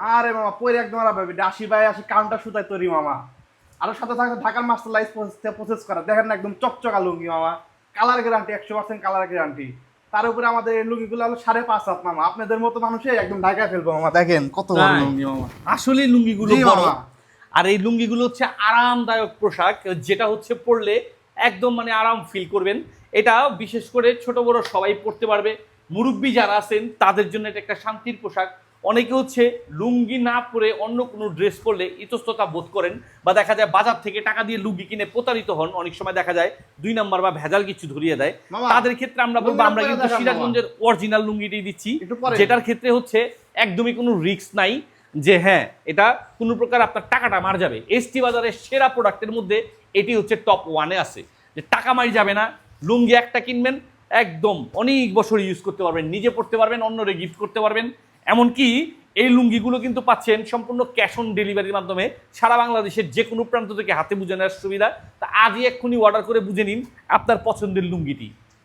আরে মামা পরে একদম আর ভাবি আশি বাই আশি কাউন্টার সুতায় তৈরি মামা। আর সাথে সাথে ঢাকার মাস্টার লাইস প্রসেস করা। দেখেন না একদম চকচকা লুঙ্গি মামা। কালার গ্যারান্টি একশো পার্সেন্ট কালার গ্যারান্টি তার উপরে আমাদের এই লুঙ্গিগুলো হলো সাড়ে পাঁচ হাত মামা। আপনাদের মতো মানুষে একদম ঢাকায় ফেলব মামা দেখেন কত বড় লুঙ্গি মামা। আসলে লুঙ্গিগুলো বড়। মামা। আর এই লুঙ্গিগুলো হচ্ছে আরামদায়ক পোশাক যেটা হচ্ছে পরলে একদম মানে আরাম ফিল করবেন। এটা বিশেষ করে ছোট বড় সবাই পরতে পারবে। মুরব্বী যারা আছেন তাদের জন্য এটা একটা শান্তির পোশাক। অনেকে হচ্ছে লুঙ্গি না পরে অন্য কোনো ড্রেস পরলে ইতস্ততা বোধ করেন বা দেখা যায় বাজার থেকে টাকা দিয়ে লুঙ্গি কিনে প্রতারিত হন। অনেক সময় দেখা যায় দুই নাম্বার বা ভেজাল কিছু ধরিয়ে দেয়। তাদের ক্ষেত্রে আমরা বলব আমরা কিন্তু সিরাজগঞ্জের অরিজিনাল লুঙ্গিটি দিচ্ছি যেটার ক্ষেত্রে হচ্ছে একদমই কোনো রিস্ক নাই যে হ্যাঁ এটা কোনো প্রকার আপনার টাকাটা মার যাবে। এসটি বাজারের সেরা প্রোডাক্টের মধ্যে এটি হচ্ছে টপ ওয়ানে আছে। যে টাকা মারি যাবে না লুঙ্গি একটা কিনবেন একদম অনেক বছর ইউজ করতে পারবেন, নিজে পড়তে পারবেন, অন্যরে গিফট করতে পারবেন। এমনকি এই লুঙ্গিগুলো কিন্তু পাচ্ছেন সম্পূর্ণ ক্যাশ অন ডেলিভারির মাধ্যমে। সারা বাংলাদেশের যে কোনো প্রান্ত থেকে হাতে বুঝে নেওয়ার সুবিধা। তা আজই এক্ষুনি অর্ডার করে বুঝে নিন আপনার পছন্দের লুঙ্গিটি।